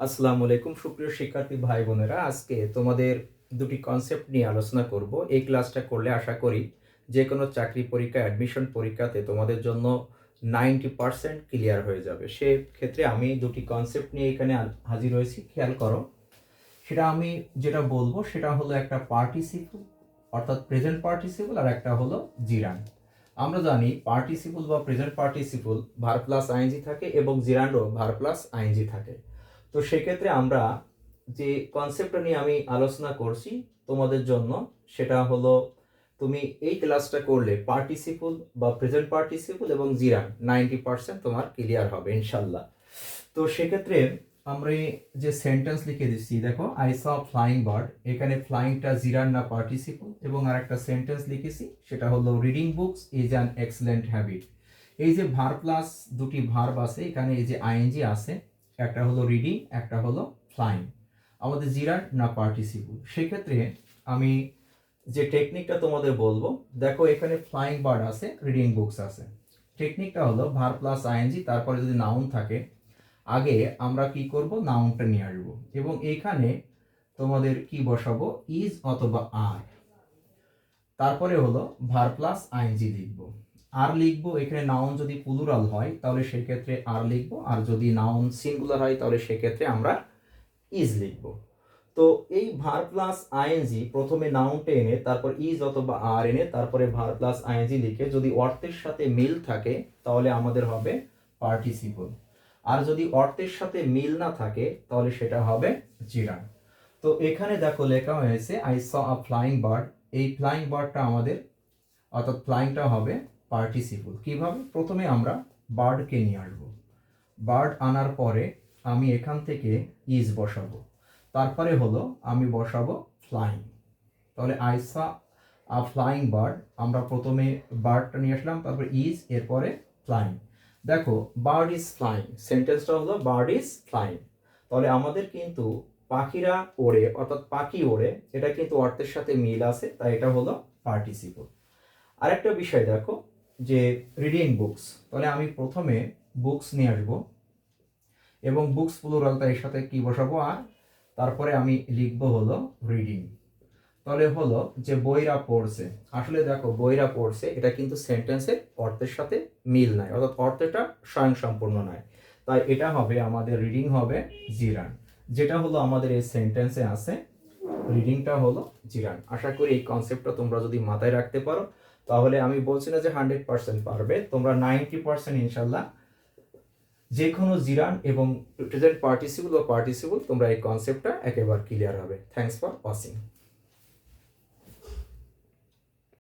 আসসালামু আলাইকুম, সুপ্রিয় শিক্ষার্থী ভাই বোনেরা। আজকে তোমাদের দুটি কনসেপ্ট নিয়ে আলোচনা করব। এই ক্লাসটা করলে আশা করি যে কোনো চাকরি পরীক্ষা অ্যাডমিশন পরীক্ষাতে তোমাদের জন্য নাইনটি পার্সেন্ট ক্লিয়ার হয়ে যাবে। সে ক্ষেত্রে আমি দুটি কনসেপ্ট নিয়ে এখানে হাজির হয়েছি। খেয়াল করো, সেটা আমি যেটা বলব সেটা হলো একটা পার্টিসিপল অর্থাৎ প্রেজেন্ট পার্টিসিপল আর একটা হলো জিরান আমরা জানি পার্টিসিপল বা present participle verb plus ING থাকে এবং জিরান্ডও ভার প্লাস আইএনজি থাকে। তো সেক্ষেত্রে আমরা যে কনসেপ্টটা নিয়ে আমি আলোচনা করছি তোমাদের জন্য, সেটা হলো তুমি এই ক্লাসটা করলে পার্টিসিপল বা প্রেজেন্ট পার্টিসিপল এবং জিরা নাইনটি পার্সেন্ট তোমার ক্লিয়ার হবে, ইনশাল্লাহ। তো সেক্ষেত্রে আমরা যে সেন্টেন্স লিখে দিচ্ছি, দেখো আই স ফ্লাইং বার্ড এখানে ফ্লাইংটা জিরান না পার্টিসিপল এবং আর একটা সেন্টেন্স লিখেছি, সেটা হলো reading books is an excellent habit এই যে ভার প্লাস দুটি ভার্ব আছে, এখানে এই যে আইএনজি আছে একটা হলো রিডিং একটা হলো ফ্লাইং আমাদের জিরান না পার্টিসিপল সেক্ষেত্রে আমি যে টেকনিকটা তোমাদের বলব, দেখো এখানে ফ্লাইং বার্ড আছে রিডিং বুকস আছে। টেকনিকটা হলো ভার প্লাস আইএনজি তারপরে যদি নাউন থাকে, আগে আমরা কি করব? নাউনটা নিয়ে আসব। এবং এখানে তোমাদের কি বসাবো? ইজ অথবা আর তারপরে হলো ভার প্লাস আইএনজি লিখব। আর লিখব, এখানে নাউন যদি প্লুরাল হয়, তাহলে সেক্ষেত্রে আর লিখব, আর যদি নাউন সিঙ্গুলার হয়, তাহলে সেক্ষেত্রে আমরা ইজ লিখব। তো এই ভার প্লাস আইএনজি প্রথমে নাউনটা এনে, তারপর ইজ অথবা আর এনে, তারপরে ভার প্লাস আইএনজি লিখে যদি অর্থের সাথে মিল থাকে, তাহলে আমাদের হবে পার্টিসিপল আর যদি অর্থের সাথে মিল না থাকে, তাহলে সেটা হবে জিরান তো এখানে দেখো লেখা হয়েছে I saw a flying bird এই ফ্লাইং বার্ডটা আমাদের, অর্থাৎ ফ্লাইংটা হবে পার্টিসিপল কীভাবে? প্রথমে আমরা বার্ডকে নিয়ে আসব। বার্ড আনার পরে আমি এখান থেকে ইজ বসাবো। তারপরে হলো আমি বসাবো ফ্লাইং তাহলে আইসা, আ ফ্লাইং বার্ড আমরা প্রথমে বার্ডটা নিয়ে আসলাম, তারপরে ইজ এরপরে ফ্লাইং দেখো বার্ড ইজ ফ্লাইং সেন্টেন্সটা হলো বার্ড ইজ ফ্লাইং তাহলে আমাদের কিন্তু পাখিরা ওড়ে, অর্থাৎ পাখি ওড়ে, এটা কিন্তু অর্থের সাথে মিল আছে, তাই এটা হলো পার্টিসিপল আরেকটা বিষয় দেখো যে রিডিং বুকস তাহলে আমি প্রথমে বুকস নিয়ে আসব এবং বুকস প্লুরাল তাই এর সাথে কি বসাবো? আর তারপরে আমি লিখব হলো রিডিং তাহলে হলো যে বইরা পড়ছে, আসলে দেখো বইরা পড়ছে, এটা কিন্তু সেন্টেন্সের অর্থের সাথে মিল নাই, অর্থাৎ অর্থটা স্বয়ং সম্পূর্ণ নয় তাই এটা হবে আমাদের রিডিং হবে জিরান, যেটা হলো আমাদের এই সেন্টেন্সে আছে রিডিংটা হলো জিরান। আশা করি এই কনসেপ্টটা তোমরা যদি মাথায় রাখতে পারো, তাহলে আমি বলছি না যে হান্ড্রেড পার্সেন্ট পারবে, তোমরা নাইনটি পার্সেন্ট ইনশাল্লাহ যে কোনো জিরান এবং প্রেজেন্ট পার্টিসিপল বা পার্টিসিপল তোমরা এই কনসেপ্টটা একেবারে ক্লিয়ার হবে। Thanks for watching